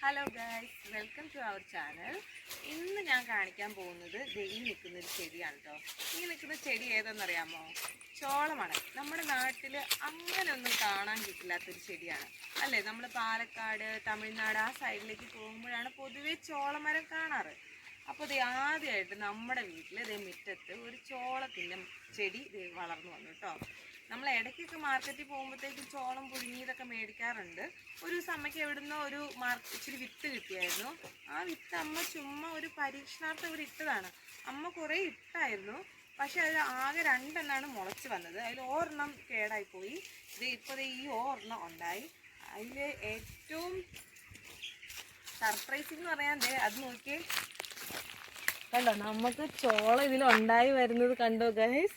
Hello guys welcome to our channel ഇന്ന് ഞാൻ കാണിക്കാൻ പോകുന്നത് ഈ നിൽക്കുന്ന ഒരു ചെടിയാണ് കേട്ടോ ഈ നിൽക്കുന്ന ചെടി ഏതെന്നറിയാമോ? ചോളമാണ്. നമ്മുടെ നാട്ടിൽ അങ്ങനെ ഒന്നും കാണാൻ കിട്ടില്ലാത്തൊരു ചെടിയാണ്. അല്ലേ? നമ്മൾ പാലക്കാട് തമിഴ്നാട് ആ സൈഡിലേക്ക് പോകുമ്പോഴാണ് പൊതുവേ ചോളമരം കാണാറ്. അപ്പോൾ ഇത് ആദ്യമായിട്ട് നമ്മുടെ വീട്ടിൽ ഇതേ മുറ്റത്ത് ഒരു ചോളത്തിന്റെ ചെടി വളർന്നു വന്നു കേട്ടോ നമ്മൾ ഇടയ്ക്കൊക്കെ മാർക്കറ്റിൽ പോകുമ്പോഴത്തേക്കും ചോളം പുഴുങ്ങിയതൊക്കെ മേടിക്കാറുണ്ട്. ഒരു ദിവസം അമ്മയ്ക്ക് എവിടുന്ന ഒരു മാർക്ക് ഇച്ചിരി വിത്ത് കിട്ടിയായിരുന്നു. ആ വിത്ത് അമ്മ ചുമ്മാ ഒരു പരീക്ഷണാർത്ഥം ഇവിടെ ഇട്ടതാണ്. അമ്മ കുറേ ഇട്ടായിരുന്നു. പക്ഷെ അതിൽ ആകെ രണ്ടെണ്ണമാണ് മുളച്ച് വന്നത്. അതിൽ ഒരെണ്ണം കേടായിപ്പോയി. ഇത് ഇപ്പോൾ ഈ ഓരെണ്ണം ഉണ്ടായി. അതിൽ ഏറ്റവും സർപ്രൈസിങ് എന്ന് പറയാൻ അത് നോക്കിയേ. കണ്ടോ? നമുക്ക് ചോളം ഇതിൽ ഉണ്ടായി വരുന്നത് കണ്ടോ ഗൈസ്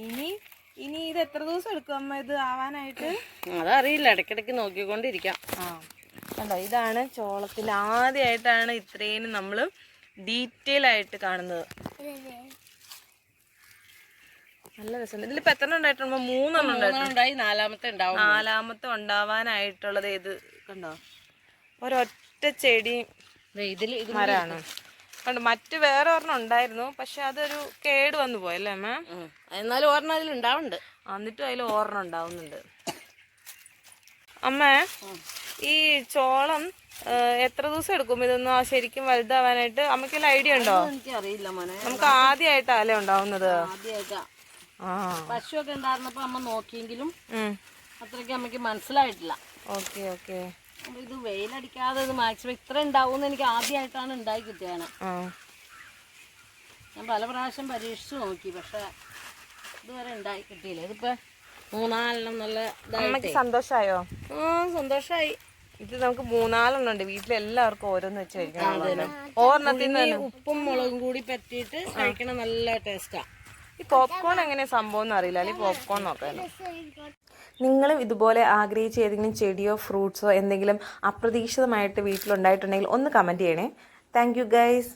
ഇനി ഇനി ഇത് എത്ര ദിവസം എടുക്കും അമ്മ ഇത് ആവാനായിട്ട്? അതറിയില്ല ഇടയ്ക്കിടയ്ക്ക് നോക്കിക്കൊണ്ടിരിക്കാം. ആ കണ്ടോ ഇതാണ് ചോളത്തിൽ ആദ്യമായിട്ടാണ് ഇത്രയും നമ്മൾ ഡീറ്റെയിൽ ആയിട്ട് കാണുന്നത്. നല്ല രസം ഇതിലിപ്പോ എത്ര ഉണ്ടായിട്ടുണ്ട്? മൂന്നെണ്ണം ഉണ്ടായി നാലാമത്തെ ഉണ്ടാവും. നാലാമത്തെ ഉണ്ടാവാനായിട്ടുള്ളത് ഏത് കണ്ടോ? ഒരൊറ്റ ചെടി ഇതിൽ ഇതിൽ മരമാണ്. കണ്ടോ മറ്റു വേറെ ഒരെണ്ണം ഉണ്ടായിരുന്നു പക്ഷെ അതൊരു കേട് വന്നു പോയല്ലേ അമ്മ ഉം. എന്നാലും ഒരെണ്ണം അതിൽ ഉണ്ടാവുന്നുണ്ട്. എന്നിട്ടും അതിൽ ഒരെണ്ണം ഉണ്ടാവുന്നുണ്ട്. അമ്മ ഈ ചോളം എത്ര ദിവസം എടുക്കും? ഇതൊന്നും ശരിക്കും വലുതാവാനായിട്ട് അമ്മയ്ക്ക് വല്ല ഐഡിയ ഉണ്ടോ? അറിയില്ല മോനെ. നമുക്ക് ആദ്യമായിട്ടല്ലേ ഉണ്ടാവുന്നത്? പശുവൊക്കെ ഉണ്ടായിരുന്നപ്പോ അമ്മ നോക്കിയെങ്കിലും അത്രയ്ക്ക് അമ്മയ്ക്ക് മനസ്സിലായിട്ടില്ല. Okay okay. ഇത് വെയിലടിക്കാതെ ഇത് മാക്സിമം ഇത്ര ഉണ്ടാവും എനിക്ക് ആദ്യമായിട്ടാണ് ഉണ്ടായി കിട്ടിയാണ് ഞാൻ പല പ്രാവശ്യം പരീക്ഷിച്ചു നോക്കി പക്ഷെ ഇതുവരെ ഉണ്ടായി കിട്ടിയില്ല. ഇതിപ്പോ മൂന്നാലെണ്ണം നല്ല സന്തോഷായോ? ആ സന്തോഷായി. ഇത് നമുക്ക് മൂന്നാലെണ്ണം ഉണ്ട്. വീട്ടിലെല്ലാവർക്കും ഓരോന്ന് വെച്ച് കഴിക്കണം ഉപ്പും മുളകും കൂടി പറ്റിയിട്ട് കഴിക്കണം നല്ല ടേസ്റ്റാ. ഈ പോപ്കോൺ എങ്ങനെ സംഭവം എന്ന് അറിയില്ല. അല്ലെങ്കിൽ പോപ്കോൺ നോക്കാനോ. നിങ്ങളും ഇതുപോലെ ആഗ്രഹിച്ച ഏതെങ്കിലും ചെടിയോ ഫ്രൂട്ട്സോ എന്തെങ്കിലും അപ്രതീക്ഷിതമായിട്ട് വീട്ടിലുണ്ടായിട്ടുണ്ടെങ്കിൽ ഒന്ന് കമന്റ് ചെയ്യണേ. Thank you guys